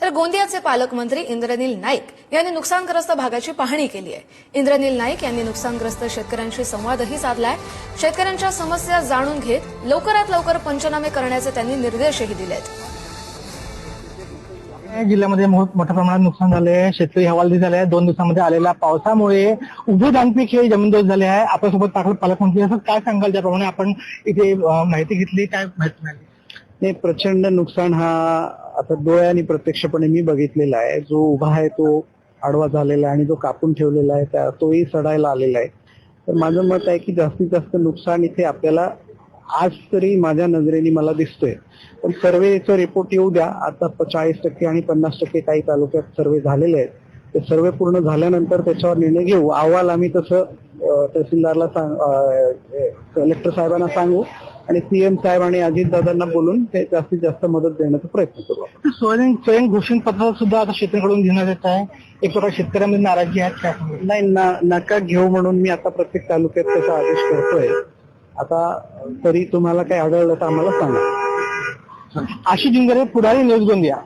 तर गोंदियाचे पालकमंत्री इंद्रनील नाईक यांनी नुकसानग्रस्त भागाची पाहणी केली आहे. इंद्रनील नाईक यांनी नुकसानग्रस्त शेतकऱ्यांशी संवादही साधलाय. शेतकऱ्यांच्या समस्या जाणून घेत लवकरात लवकर पंचनामे करण्याचे त्यांनी निर्देशही दिले जिल्ह्यामध्ये मोठ- मोठ्या प्रमाणात नुकसान झाले आहे शेतकरी हवालदिल झाले आहे दोन दिवसामध्ये आलेल्या पावसामुळे उभे डांगपीक हे जमीनदोष झाले आहे. आपल्यासोबत पाकड पालकमंत्री असं काय सांगाल? ज्याप्रमाणे आपण इथे माहिती घेतली. काय माहिती मिळाली? नाही प्रचंड नुकसान हा आता डोळ्याने प्रत्यक्षपणे मी बघितलेला आहे. जो उभा आहे तो आडवा झालेला आहे आणि जो कापून ठेवलेला आहे त्या तोही सडायला आलेला आहे. तर माझं मत आहे की जास्तीत जास्त नुकसान इथे आपल्याला आज तरी माझ्या नजरेने मला दिसतोय. पण सर्वेचा रिपोर्ट येऊ द्या. आता चाळीस टक्के आणि पन्नास टक्के काही तालुक्यात सर्वे झालेले आहेत. ते सर्वे पूर्ण झाल्यानंतर त्याच्यावर निर्णय घेऊ. अहवाल आम्ही तसं तहसीलदारला सांग कलेक्टर साहेबांना सांगू आणि सीएम साहेब आणि अजितदादांना बोलून ते जास्तीत जास्त मदत देण्याचा प्रयत्न करू आपण. स्वयं स्वयं घोषण पत्र सुद्धा आता शेतकऱ्यांकडून घेण्यात येत आहे एक प्रकारे शेतकऱ्यांमध्ये नाराजी आहे? नाही नका घेऊ म्हणून मी आता प्रत्येक तालुक्यात त्याचा आदेश करतोय आता तरी तुम्हाला काही आढळलं तर आम्हाला सांगा आशिष जिंगरे पुढारी न्यूज गोंदिया